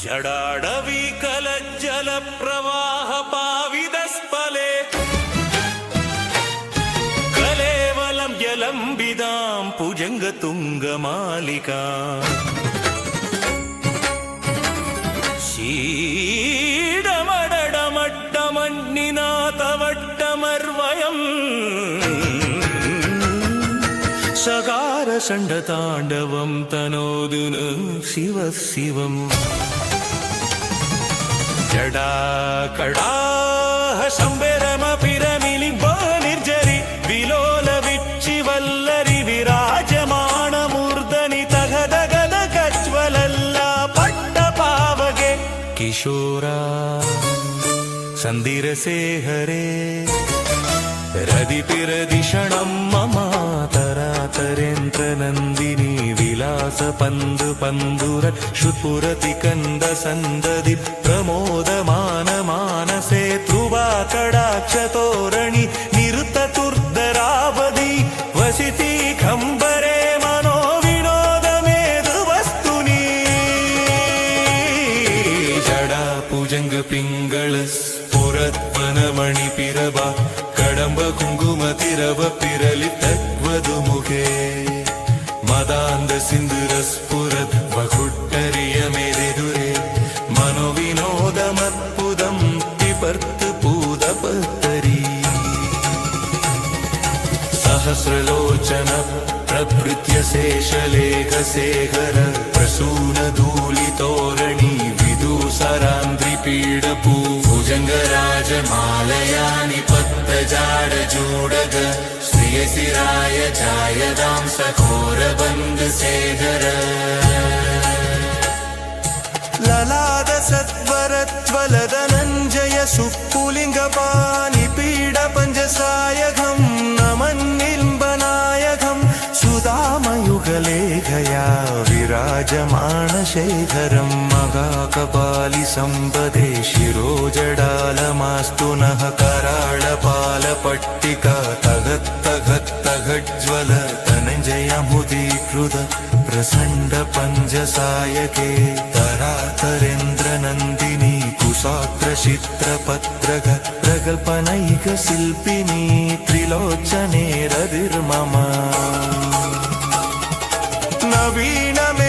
జడాడవి కలజ్జల ప్రవాహ పావిద స్ఫలే కలేవలం జలంబిదాం భుజంగ తుంగమాలికా శీ चण्ड ताण्डवं तनोदुन शिव शिवम् जडाकडाः शम्बरमपिरमिलिम्बो निर्जरि विलोलविच्चिवल्लरि विराजमाणमूर्धनि तगदगद कज्वलल्ला पट्टपावगे किशोरा सन्दिरसेहरे रदितिरदिषणं मम तरातरेन्द्रनन्दिनी विलास पन्दु पन्दुर श्रुपुरति कन्द सन्ददि प्रमोदमानमानसे तृवा कडाक्षतोरणि तव मदान्तसिन्दुरस्फुरद् बकुट्टरि यदि मनोविनोद मत्पुदं तिपर्तृपूतपत्तरी सहस्रलोचन प्रभृत्य शेषलेखशेखर प्रसूनधूलितोरणी ्रिपीडपूभुजङ्गराजमालयानि पत्रजाडजोडग श्रियशिराय जायदां सहोरवङ्गसेधर ललाद सत्वरत्वलदनञ्जय सुक्कुलिङ्गपानिपीडपञ्जसायघं न मन् निम्बनायघं यजमानशेखरं मगाकपालिसम्पदे शिरोजडालमास्तु नः कराळपालपट्टिका तगत्तघत्तघज्ज्वल तनञ्जयमुदीकृत प्रसण्डपञ्जसायके तरातरेन्द्रनन्दिनी कुशात्रचित्रपत्रग प्रगल्पनैकशिल्पिनी त्रिलोचनेरधिर्ममा नवीनमे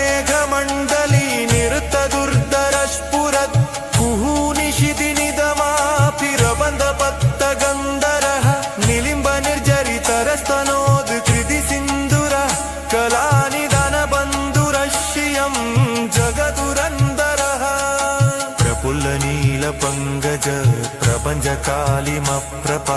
प्रपञ्चकालिमप्रप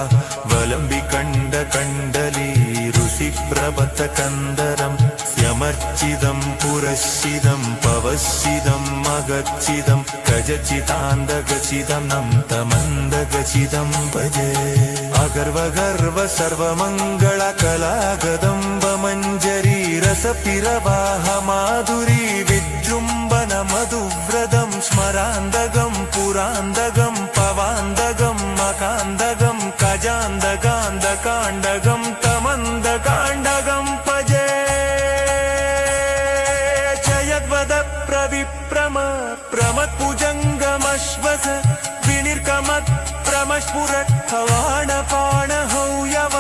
वलम्बि कण्ड कण्डली ऋषि प्रबत कन्दरम् यमर्चिदम् पुरश्चिदम् पवश्चिदम् अगच्छिदम् गजचितान्दगचिदम् नं तमन्दगचिदम् भजे अगर्व गर्व सर्वमङ्गल कलागदम्ब मञ्जरी रसपिरवाह माधुरी विजृम्बन मधुव्रतम् स्मरान्दगम् पुरान्दगम् भुजङ्गमश्वस विनिर्गमत् प्रमस्फुरत् हवाणपाणहौयव कुजङ्गमश्वर्गमप्रमशुरथवाणपाणहौयव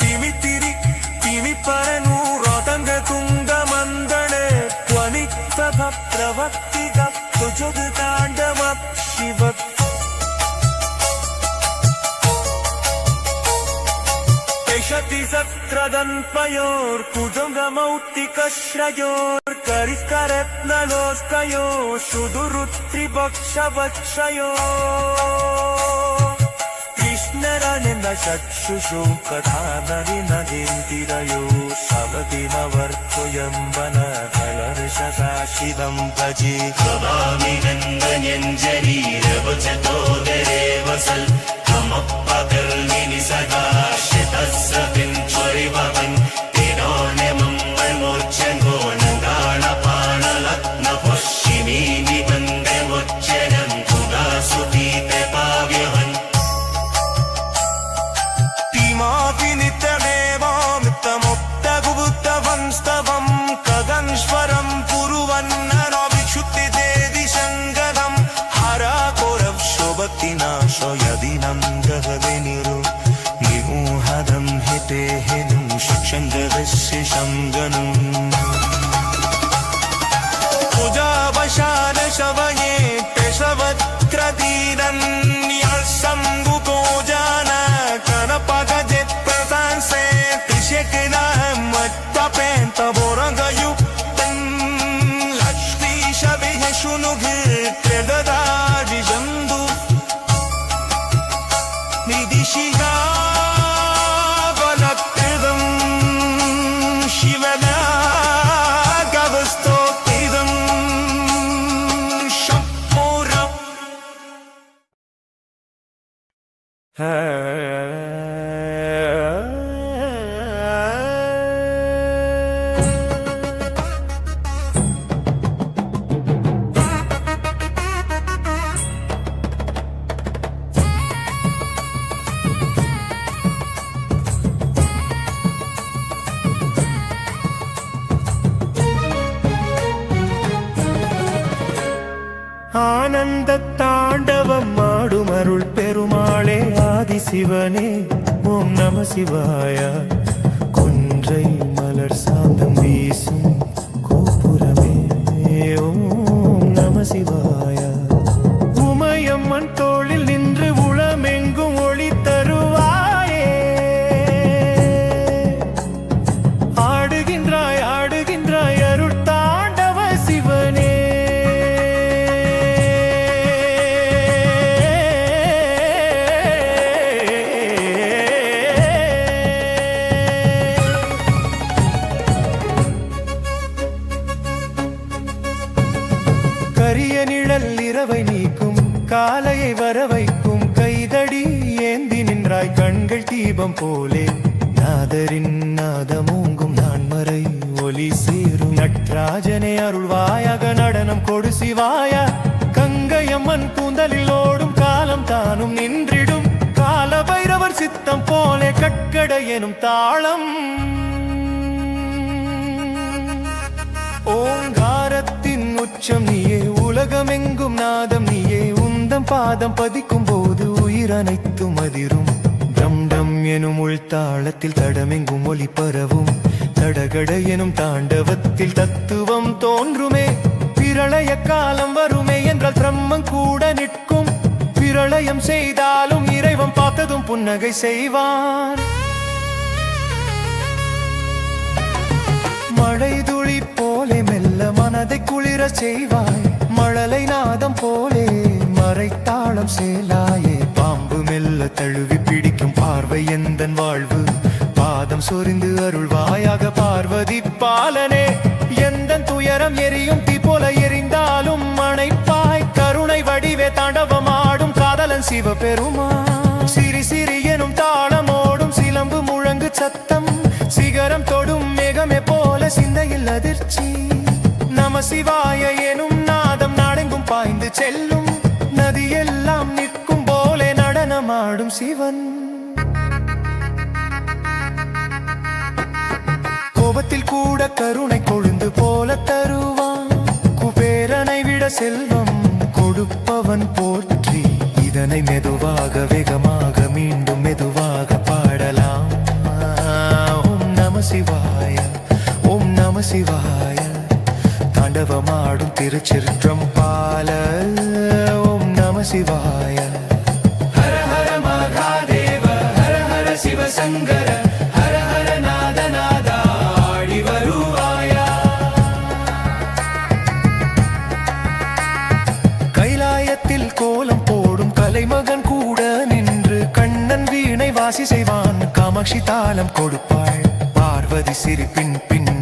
किमि तिरि परनुरदङ्गमन्द प्रवक्तिग कुजुगृताण्डव शिव। शति सत्रदन्पयोर्कुजुगमौक्तिकश्रयोर् करिकरत्नलोकयो सुदुरुत्रिभक्षवक्षयो। कृष्णरनिन्दचक्षुषु कथानरिनदिन्तिरयो रिकरत्नलोस्कयो सुदुरुत्रिवक्षवक्षयो कृष्णरनिन्दशक्षुषु कथादविनदिरयो शिवर्तुयं वनकलर्षशाशिदं सदा सभाे पेषा சிவாயா. கொன்றை மலர் சாந்தம் வீசும் கோபுரமே. ஓம் நம சிவாய. கரிய நிழல் இரவை நீக்கும் காலையை வர வைக்கும் கைதடி ஏந்தி நின்றாய் கண்கள் தீபம் போலே. நாதரின் நாதமூங்கும் நான் மறை ஒலி சேரும். நட்ராஜனே அருள்வாயாக நடனம் கொடு சிவாயா. கங்கையம்மன் கூந்தலில் ஓடும் காலம் தானும் நின்றிடும். கால பைரவர் சித்தம் போலே கட்கட எனும் தாளம். ஓங்காரத்தின் உச்சம் நீயே உலகமெங்கும் நாதம் நீயே உந்தம் பாதம் பதிக்கும் போது உயிர் அனைத்தும் அதிரும். டம் டம் எனும் உள்தாளத்தில் தடமெங்கும் ஒளி பரவும். தடகட எனும் தாண்டவத்தில் தத்துவம் தோன்றுமே. பிரளய காலம் வருமே என்றால் பிரம்மம் கூட நிற்கும். பிரளயம் செய்தாலும் இறைவன் பார்த்ததும் புன்னகை செய்வான். மழை துளி போலே மெல்ல மனதை குளிர செய்வாய். மழலை நாதம் போலே மறைத்தாளம் சேலாயே. பாம்பு மெல்ல தழுவி பிடிக்கும் பார்வை எந்தன் வாழ்வு? பாதம் சொரிந்து அருள்வாயாக பார்வதி பாலனே. எந்த துயரம் எரியும் தீ போல எரிந்தாலும் மனைப்பாய் கருணை வடிவே தாண்டவமாடும் காதலன் சிவபெருமா சிறி சிறி எனும் தாளமோடும் சிலம்பு முழங்கு சத்தம். சிகரம் தொடும் மேகமே போல சிந்தையில் அதிர்ச்சி. நம சிவாய எனும் நாதம் நாடெங்கும் பாய்ந்து செல்லும். நதியெல்லாம் நிற்கும் போலே நடனமாடும் சிவன். கோபத்தில் கூட கருணை கொழுந்து போல தருவான். குபேரனை விட செல்வம் கொடுப்பவன் போற்றி. இதனை மெதுவாக வேகமாக மீண்டும் மெதுவாக பாடலாம். ஓம் நம சிவாய ஓம் நம சிவாய. தாண்டவமாடும் திருச்சிற்றம் பால. ஓம் நம சிவாய. ஹர ஹர மகாதேவ ஹர ஹர சிவசங்கர ஹர ஹர நாத நாதா ஆடி வருவாயா கைலாயத்தில் கோலம் போடும் கலைமகன் கூட நின்று கண்ணன் வீணை வாசி செய்வான். காமாட்சி தாளம் கொடுப்பாள். பார்வதி சிரிப்பின் பின்னால்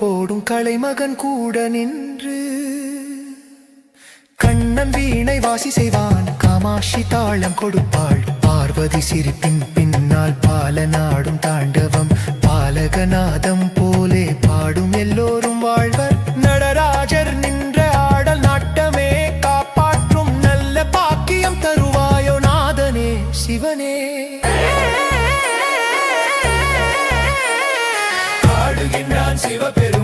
போடும் கலைமகன் கூட நின்று கண்ணன் வீணை வாசி செய்வான். காமாட்சி தாளம் கொடுப்பாள். பார்வதி சிரிப்பின் பின்னால் பாலநாடும் தாண்டவம். பாலகநாதம் போலே பாடும் எல்லோரும் வாழ்வர். நடராஜர் நின்ற ஆடல் நாட்டமே காப்பாற்றும் நல்ல பாக்கியம் தருவாயோ நாதனே சிவனே. சிவபெரு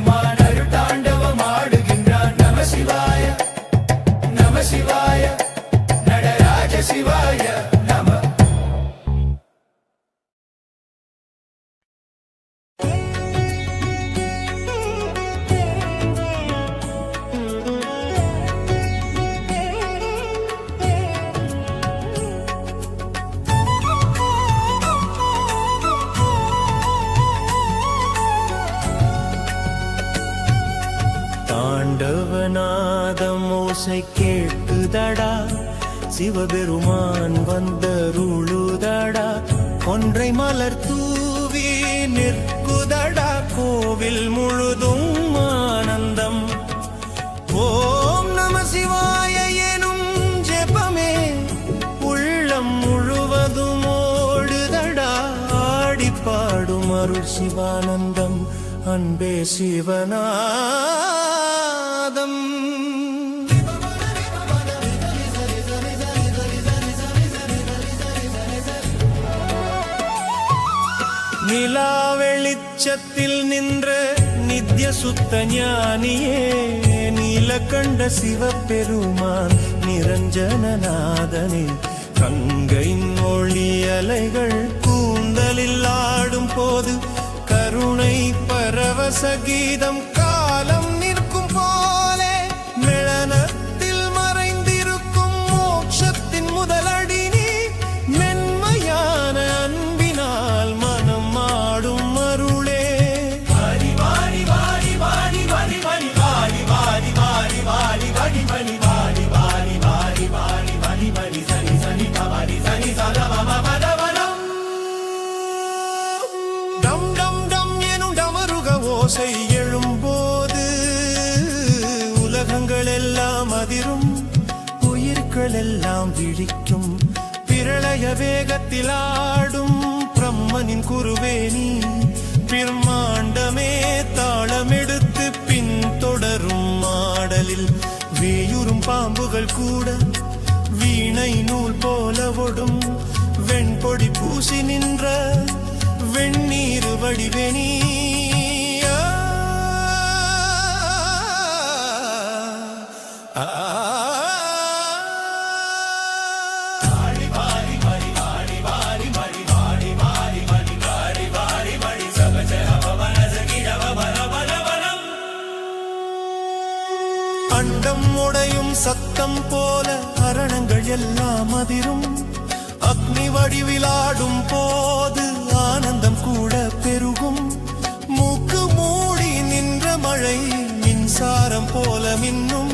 ஆசை ஓசை கேட்டுதடா சிவபெருமான் வந்தருளுதடா. கொன்றை மலர் தூவி நிற்குதடா. கோவில் முழுதும் ஆனந்தம். ஓம் நம சிவாய எனும் ஜெபமே. உள்ளம் முழுவதும் ஓடுதடா. ஆடிப்பாடும் அருள் சிவானந்தம். அன்பே சிவநாதம். நிலா வெளிச்சத்தில் நின்ற நித்ய சுத்த ஞானியே நீலகண்ட சிவபெருமான் நிரஞ்சனநாதனே கங்கையின் ஒளி அலைகள் கூந்தலில் ஆடும் போது கருணை பரவச கீதம் எல்லாம் விழிக்கும். பிரளய வேகத்தில் ஆடும் பிரம்மனின் குருவேணி பிரம்மாண்டமே தாளமெடுத்து பின் தொடரும் ஆடலில் வேயுறும் பாம்புகள் கூட. வீணை நூல் போல ஒடும். வெண்பொடி பூசி நின்ற வெண்ணீர் வடிவெனி ஆ. சத்தம் போல அரணங்கள் எல்லாம் அதிரும். அக்னி வடிவிலாடும் போது ஆனந்தம் கூட பெருகும். மூக்கு மூடி நின்ற மழை மின்சாரம் போல மின்னும்.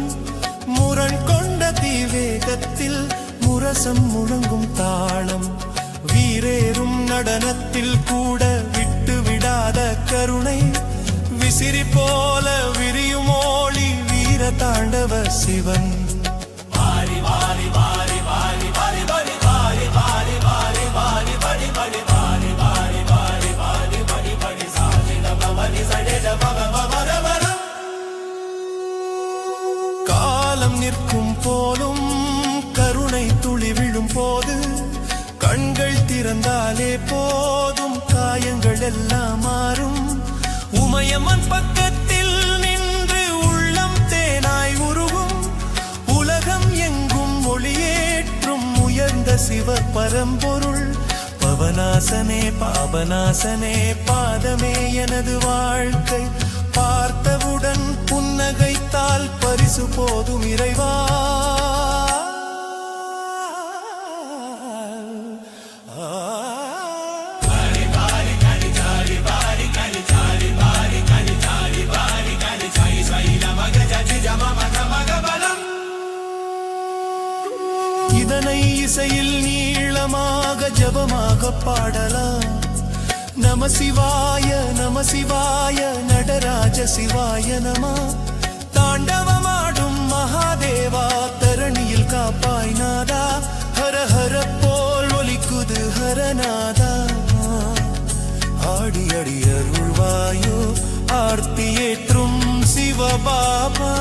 முரண் கொண்ட தீவேகத்தில் முரசம் முழங்கும் தாளம். வீரேறும் நடனத்தில் கூட விட்டு விடாத கருணை. விசிறி போல விரியும் ஓளி வீர தாண்டவ சிவன். காலம் நிற்கும் போலும் கருணை துளி விழும் போது கண்கள் திறந்தாலே போதும் காயங்கள் எல்லாம் மாறும். உமையம்மன் பக்கத்தில் நின்று உள்ளம் தேனாய் உருவும் உலகம் எங்கும் ஒளியேற்றும் உயர்ந்த சிவ பரம்பொருள். பவனாசனே பாபநாசனே பாதமே எனது வாழ்க்கை. பார்த்தவுடன் புன்னகைத்தால் பரிசு போதும் இறைவா. இதனை இசையில் நீ நீளமாக ஜபமாக பாடலாம். நம சிவாய நம சிவாய நடராஜ சிவாய நமா. தாண்டவமாடும் மகாதேவா தரணியில் காப்பாய் நாதா. ஹர ஹர போல் ஒலிக்குது ஹரநாதா ஆடி அடி அருள்வாயோ ஆர்த்தி ஏற்றும் சிவபாபா.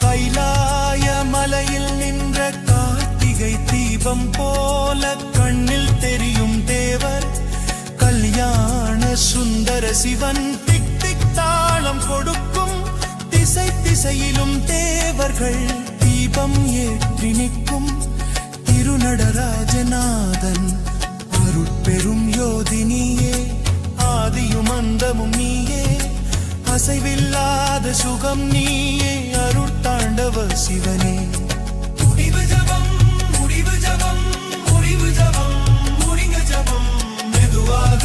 கைலாய மலையில் நின்ற கார்த்திகை தீபம் போல கண்ணில் தெரியும் தேவர். கல்யாண சுந்தர சிவன் திக் திக் தாளம் கொடுக்கும். திசை திசையிலும் தேவர்கள் தீபம் ஏற்றி நிற்கும். திருநடராஜநாதன். அருட்பெரும் யோதினியே ஆதியும் அந்தமும் நீயே. அசைவில்லாத சுகம் நீயே அருட்தாண்டவ சிவனே. முடிவு ஜபம் முடிவு ஜபம் முடிவு ஜபம் முடிங்க ஜபம் மெதுவாக